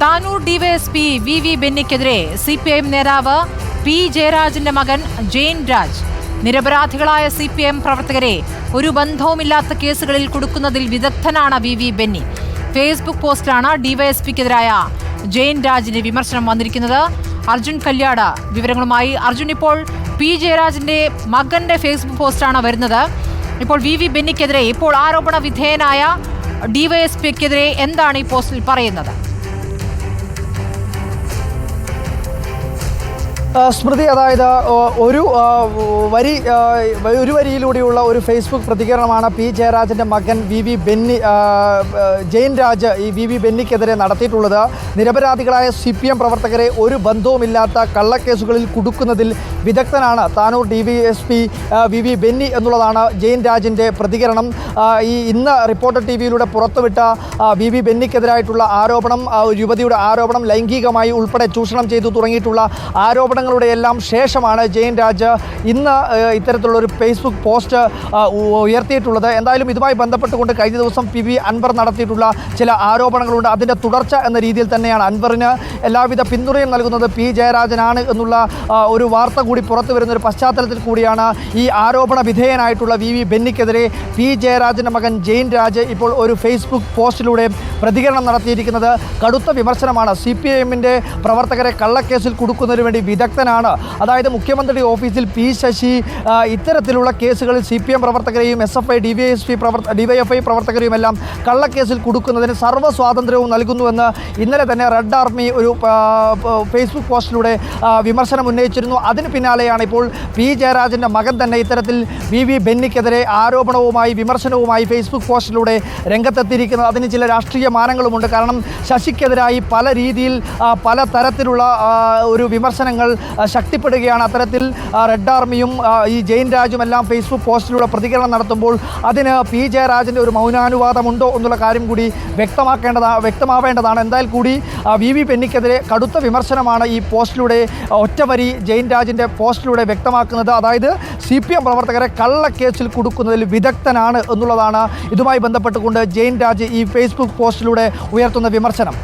Tanur DYSP V V ബെന്നിക്കെതിരെ C P I M നേതാവ് P ജയരാജിന്റെ മകൻ ജെയിൻ രാജ്. നിരപരാധികളായ സി പി എം പ്രവർത്തകരെ ഒരു ബന്ധവുമില്ലാത്ത കേസുകളിൽ കൊടുക്കുന്നതിൽ വിദഗ്ധനാണ് വി വി ബെന്നി. ഫേസ്ബുക്ക് പോസ്റ്റിലാണ് ഡിവൈഎസ്പിക്കെതിരായ ജെയിൻ രാജിന്റെ വിമർശനം വന്നിരിക്കുന്നത്. അർജുൻ കല്യാട് വിവരങ്ങളുമായി. അർജുൻ ഇപ്പോൾ പി ജയരാജിന്റെ മകന്റെ ഫേസ്ബുക്ക് പോസ്റ്റാണ് വരുന്നത്. ഇപ്പോൾ വി വി ബെന്നിക്കെതിരെ ഇപ്പോൾ ആരോപണ വിധേയനായ ഡിവൈഎസ്പിക്കെതിരെ എന്താണ് ഈ പോസ്റ്റിൽ പറയുന്നത്? സ്മൃതി അതായത് ഒരു വരി ഒരു വരിയിലൂടെയുള്ള ഒരു ഫേസ്ബുക്ക് പ്രതികരണമാണ് പി. ജയരാജന്റെ മകൻ വി. വി. ബെന്നി ജെയിൻ രാജ് ഈ വി. വി. ബെന്നിക്കെതിരെ നടത്തിയിട്ടുള്ളത്. നിരപരാധികളായ സി പി എം പ്രവർത്തകരെ ഒരു ബന്ധവുമില്ലാത്ത കള്ളക്കേസുകളിൽ കുടുക്കുന്നതിൽ വിദഗ്ധനാണ് Tanur D V S P V. V. Benny എന്നുള്ളതാണ് ജെയിൻ രാജിന്റെ പ്രതികരണം. ഈ ഇന്ന് റിപ്പോർട്ടർ ടി വിയിലൂടെ പുറത്തുവിട്ട വി. വി. ബെന്നിക്കെതിരായിട്ടുള്ള ആരോപണം യുവതിയുടെ ആരോപണം ലൈംഗികമായി ഉൾപ്പെടെ ചൂഷണം ചെയ്തു തുടങ്ങിയിട്ടുള്ള ആരോപണങ്ങളുടെ എല്ലാം ശേഷമാണ് ജയൻ രാജ് ഇന്ന് ഇത്തരത്തിലുള്ളൊരു ഫേസ്ബുക്ക് പോസ്റ്റ് ഉയർത്തിയിട്ടുള്ളത്. എന്തായാലും ഇതുമായി ബന്ധപ്പെട്ടുകൊണ്ട് കഴിഞ്ഞ ദിവസം പി വി അൻവർ നടത്തിയിട്ടുള്ള ചില ആരോപണങ്ങളുണ്ട്. അതിന്റെ തുടർച്ച എന്ന രീതിയിൽ തന്നെയാണ് അൻവറിന് എല്ലാവിധ പിന്തുണയും നൽകുന്നത് പി ജയരാജനാണ് എന്നുള്ള ഒരു വാർത്ത കൂടി പുറത്തു വരുന്ന ഒരു പശ്ചാത്തലത്തിൽ കൂടിയാണ് ഈ ആരോപണ വിധേയനായിട്ടുള്ള വി വി ബെന്നിക്കെതിരെ പി ജയരാജന്റെ മകൻ ജയിൻ രാജ് ഇപ്പോൾ ഒരു ഫേസ്ബുക്ക് പോസ്റ്റിലൂടെ പ്രതികരണം നടത്തിയിരിക്കുന്നത്. കടുത്ത വിമർശനമാണ്. സി പി എമ്മിന്റെ പ്രവർത്തകരെ കള്ളക്കേസിൽ കൊടുക്കുന്നതിന് വേണ്ടി വിദഗ്ധനാണ്. അതായത് മുഖ്യമന്ത്രി ഓഫീസിൽ പി ശശി ഇത്തരത്തിലുള്ള കേസുകളിൽ സി പി എം പ്രവർത്തകരെയും S F I D V S P പ്രവർത്ത ഡി വൈ എഫ് ഐ പ്രവർത്തകരെയും എല്ലാം കള്ളക്കേസിൽ കൊടുക്കുന്നതിന് സർവ സ്വാതന്ത്ര്യവും നൽകുന്നുവെന്ന് ഇന്നലെ തന്നെ റെഡ് ആർമി ഒരു ഫേസ്ബുക്ക് പോസ്റ്റിലൂടെ വിമർശനം ഉന്നയിച്ചിരുന്നു. അതിന് പിന്നാലെയാണ് ഇപ്പോൾ പി ജയരാജന്റെ മകൻ തന്നെ ഇത്തരത്തിൽ വി വി ബെന്നിക്കെതിരെ ആരോപണവുമായി വിമർശനവുമായി ഫേസ്ബുക്ക് പോസ്റ്റിലൂടെ രംഗത്തെത്തിയിരിക്കുന്നത്. അതിന് ചില രാഷ്ട്രീയ മാനങ്ങളുമുണ്ട്. കാരണം ശശിക്കെതിരായി പല രീതിയിൽ പല തരത്തിലുള്ള ഒരു വിമർശനങ്ങൾ ശക്തിപ്പെടുകയാണ്. അത്തരത്തിൽ റെഡ് ആർമിയും ഈ ജെയിൻ രാജും എല്ലാം ഫേസ്ബുക്ക് പോസ്റ്റിലൂടെ പ്രതികരണം നടത്തുമ്പോൾ അതിന് പി ജയരാജന്റെ ഒരു മൗനാനുവാദമുണ്ടോ എന്നുള്ള കാര്യം കൂടി വ്യക്തമാക്കേണ്ടതാണ് വ്യക്തമാവേണ്ടതാണ്. എന്തായാലും കൂടി വി വി പെന്നിക്കെതിരെ കടുത്ത വിമർശനമാണ് ഈ പോസ്റ്റിലൂടെ ഒറ്റവരി ജെയിൻ രാജിന്റെ പോസ്റ്റിലൂടെ വ്യക്തമാക്കുന്നത്. അതായത് സി പി എം പ്രവർത്തകരെ കള്ളക്കേസിൽ കൊടുക്കുന്നതിൽ വിദഗ്ധനാണ് എന്നുള്ളതാണ് ഇതുമായി ബന്ധപ്പെട്ടുകൊണ്ട് ജെയിൻ രാജ് ഈ ഫേസ്ബുക്ക് പോസ്റ്റിലൂടെ ഉയർത്തുന്ന വിമർശനം.